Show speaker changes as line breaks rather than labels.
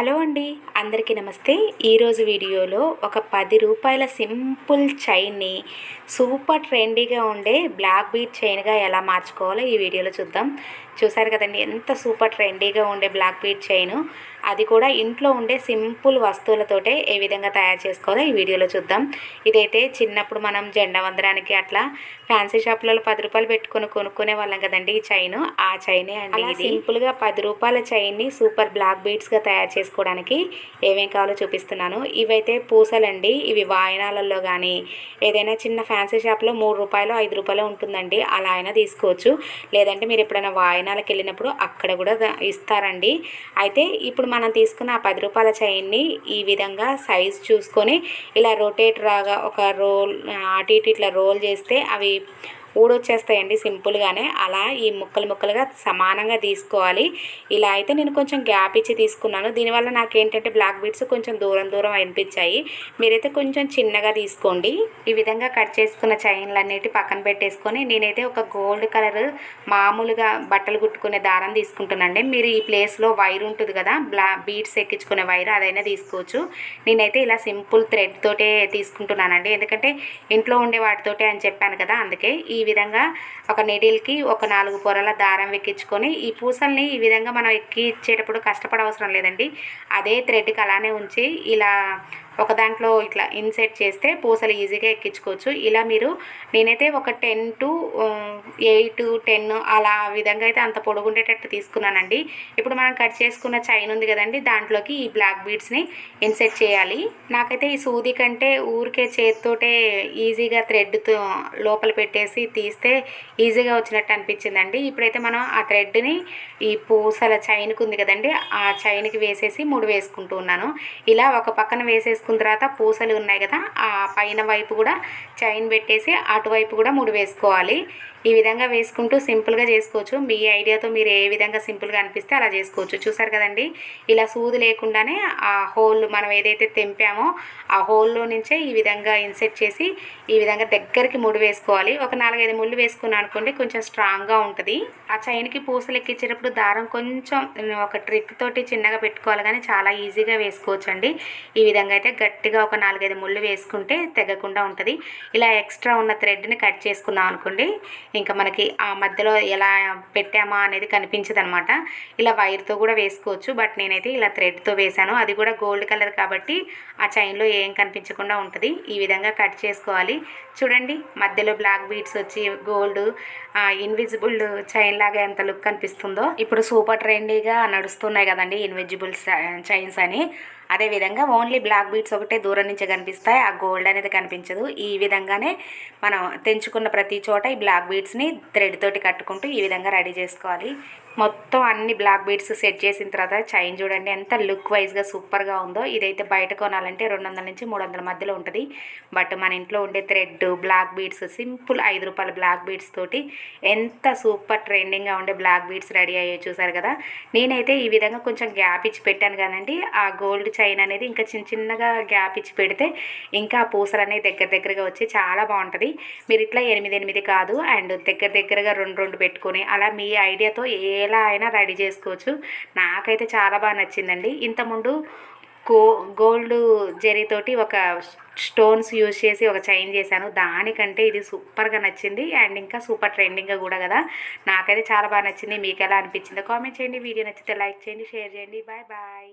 Hello అండి అందరికీ నమస్తే. ఈరోజు వీడియోలో ఒక పది రూపాయల సింపుల్ చైన్ని సూపర్ ట్రెండీగా ఉండే బ్లాక్ బీట్ చైన్గా ఎలా మార్చుకోవాలో ఈ వీడియోలో చూద్దాం. చూసారు కదండి ఎంత సూపర్ ట్రెండీగా ఉండే బ్లాక్ బీట్ చైన్. అది కూడా ఇంట్లో ఉండే సింపుల్ వస్తువులతోటే ఏ విధంగా తయారు చేసుకోవాలో ఈ వీడియోలో చూద్దాం. ఇదైతే చిన్నప్పుడు మనం జెండా వందరానికి అట్లా ఫ్యాన్సీ షాప్లలో పది రూపాయలు పెట్టుకొని కొనుక్కునే వాళ్ళం కదండి ఈ చైన్. ఆ చైనే అండి సింపుల్గా పది రూపాయల చైన్ని సూపర్ బ్లాక్ బీట్స్గా తయారు చేసుకోవడానికి ఏమేం కావాలో చూపిస్తున్నాను. ఇవైతే పూసలండి. ఇవి వాయనాలలో కానీ ఏదైనా చిన్న ఫ్యాన్సీ షాప్లో మూడు రూపాయలు ఐదు రూపాయలు ఉంటుందండి. అలా అయినా తీసుకోవచ్చు. లేదంటే మీరు ఎప్పుడైనా వాయనాలకు వెళ్ళినప్పుడు అక్కడ కూడా ఇస్తారండి. అయితే ఇప్పుడు మనం తీసుకున్న ఆ పది రూపాయల చైన్ని ఈ విధంగా సైజ్ చూసుకొని ఇలా రొటేట్ రాగా ఒక రోల్ అటు ఇటు ఇట్లా రోల్ చేస్తే అవి ఊడొచ్చేస్తాయండి సింపుల్గానే. అలా ఈ ముక్కలు ముక్కలుగా సమానంగా తీసుకోవాలి. ఇలా అయితే నేను కొంచెం గ్యాప్ ఇచ్చి తీసుకున్నాను. దీనివల్ల నాకేంటంటే బ్లాక్ బీట్స్ కొంచెం దూరం దూరం అనిపించాయి. మీరైతే కొంచెం చిన్నగా తీసుకోండి. ఈ విధంగా కట్ చేసుకున్న చైన్లు అన్నిటి పక్కన పెట్టేసుకొని నేనైతే ఒక గోల్డ్ కలర్ మామూలుగా బట్టలు కుట్టుకునే దారం తీసుకుంటున్నానండి. మీరు ఈ ప్లేస్లో వైర్ ఉంటుంది కదా బ్లా బీట్స్ ఎక్కించుకునే వైర్ అదైనా తీసుకోవచ్చు. నేనైతే ఇలా సింపుల్ థ్రెడ్ తోటే తీసుకుంటున్నానండి. ఎందుకంటే ఇంట్లో ఉండే వాటితోటే అని చెప్పాను కదా అందుకే ఈ ఈ విధంగా ఒక నీడిల్కి ఒక నాలుగు పొరల దారం ఎక్కించుకొని ఈ పూసల్ని ఈ విధంగా మనం ఎక్కించేటప్పుడు కష్టపడవసరం లేదండి. అదే థ్రెడ్కి అలానే ఉంచి ఇలా ఒక దాంట్లో ఇట్లా ఇన్సెట్ చేస్తే పూసలు ఈజీగా ఎక్కించుకోవచ్చు. ఇలా మీరు నేనైతే ఒక టెన్ టు ఎయిట్ టెన్ అలా విధంగా అయితే అంత పొడుగుండేటట్టు తీసుకున్నానండి. ఇప్పుడు మనం కట్ చేసుకున్న చైన్ ఉంది కదండి దాంట్లోకి ఈ బ్లాక్ బీడ్స్ని ఇన్సెట్ చేయాలి. నాకైతే ఈ సూది కంటే ఊరికే చేతితోటే ఈజీగా థ్రెడ్తో లోపల పెట్టేసి తీస్తే ఈజీగా వచ్చినట్టు అనిపించిందండి. ఇప్పుడైతే మనం ఆ థ్రెడ్ని ఈ పూసల చైన్కి ఉంది కదండి ఆ చైన్కి వేసేసి మూడు వేసుకుంటూ ఉన్నాను. ఇలా ఒక పక్కన వేసుకున్న తర్వాత పూసలు ఉన్నాయి కదా ఆ పైన వైపు కూడా చైన్ పెట్టేసి అటువైపు కూడా ముడి వేసుకోవాలి. ఈ విధంగా వేసుకుంటూ సింపుల్గా చేసుకోవచ్చు. మీ ఐడియాతో మీరు ఏ విధంగా సింపుల్గా అనిపిస్తే అలా చేసుకోవచ్చు. చూసారు కదండి? ఇలా సూది లేకుండానే ఆ హోల్ మనం ఏదైతే తెంపామో ఆ హోల్లో నుంచే ఈ విధంగా ఇన్సెట్ చేసి ఈ విధంగా దగ్గరికి ముడి వేసుకోవాలి. ఒక నాలుగైదు ముళ్ళు వేసుకున్నాను అనుకోండి కొంచెం స్ట్రాంగ్గా ఉంటుంది. ఆ చైన్కి పూసలు ఎక్కించేటప్పుడు దారం కొంచెం ఒక ట్రిక్ తోటి చిన్నగా పెట్టుకోవాలి కానీ చాలా ఈజీగా వేసుకోవచ్చు అండి ఈ విధంగా అయితే గట్టిగా ఒక నాలుగైదు ముళ్ళు వేసుకుంటే తెగకుండా ఉంటుంది. ఇలా ఎక్స్ట్రా ఉన్న థ్రెడ్ని కట్ చేసుకుందాం అనుకోండి ఇంకా మనకి ఆ మధ్యలో ఎలా పెట్టామా అనేది కనిపించదు అనమాట ఇలా వైర్తో కూడా వేసుకోవచ్చు బట్ నేనైతే ఇలా థ్రెడ్తో వేశాను. అది కూడా గోల్డ్ కలర్ కాబట్టి ఆ చైన్లో ఏం కనిపించకుండా ఉంటుంది. ఈ విధంగా కట్ చేసుకోవాలి. చూడండి మధ్యలో బ్లాక్ బీట్స్ వచ్చి గోల్డ్ ఇన్విజిబుల్ చైన్ లాగా ఎంత లుక్ కనిపిస్తుందో. ఇప్పుడు సూపర్ ట్రెండీగా నడుస్తున్నాయి కదండి ఇన్విజిబుల్ చైన్స్ అని. అదే విధంగా ఓన్లీ బ్లాక్ బీట్స్ ఒకటే దూరం నుంచి కనిపిస్తాయి. ఆ గోల్డ్ అనేది కనిపించదు. ఈ విధంగానే మనం తెంచుకున్న ప్రతి చోట ఈ బ్లాక్ బీట్స్ని థ్రెడ్ తోటి కట్టుకుంటూ ఈ విధంగా రెడీ చేసుకోవాలి. మొత్తం అన్ని బ్లాక్ బీడ్స్ సెట్ చేసిన తర్వాత చైన్ చూడండి ఎంత లుక్ వైజ్గా సూపర్గా ఉందో. ఇదైతే బయట కొనాలంటే రెండు వందల నుంచి మూడు వందల మధ్యలో ఉంటుంది. బట్ మన ఇంట్లో ఉండే థ్రెడ్ బ్లాక్ బీడ్స్ సింపుల్ ఐదు రూపాయల బ్లాక్ బీడ్స్ తోటి ఎంత సూపర్ ట్రెండింగ్గా ఉండే బ్లాక్ బీడ్స్ రెడీ అయ్యాయి చూసారు కదా. నేనైతే ఈ విధంగా కొంచెం గ్యాప్ ఇచ్చి పెట్టాను కానండి. ఆ గోల్డ్ చైన్ అనేది ఇంకా చిన్న చిన్నగా గ్యాప్ ఇచ్చి పెడితే ఇంకా ఆ పూసలు అనేది దగ్గర దగ్గరగా వచ్చి చాలా బాగుంటుంది. మీరు ఇట్లా ఎనిమిది ఎనిమిది కాదు అండ్ దగ్గర దగ్గరగా రెండు రెండు పెట్టుకొని అలా మీ ఐడియాతో ఏ ఎలా అయినా రెడీ చేసుకోవచ్చు. నాకైతే చాలా బాగా నచ్చిందండి. ఇంతకుముందు గో గోల్డ్ జెరీతోటి ఒక స్టోన్స్ యూజ్ చేసి ఒక చైన్ చేశాను. దానికంటే ఇది సూపర్గా నచ్చింది. అండ్ ఇంకా సూపర్ ట్రెండింగ్గా కూడా కదా. నాకైతే చాలా బాగా నచ్చింది. మీకు ఎలా అనిపించిందో కామెంట్ చేయండి. వీడియో నచ్చితే లైక్ చేయండి షేర్ చేయండి. Bye bye.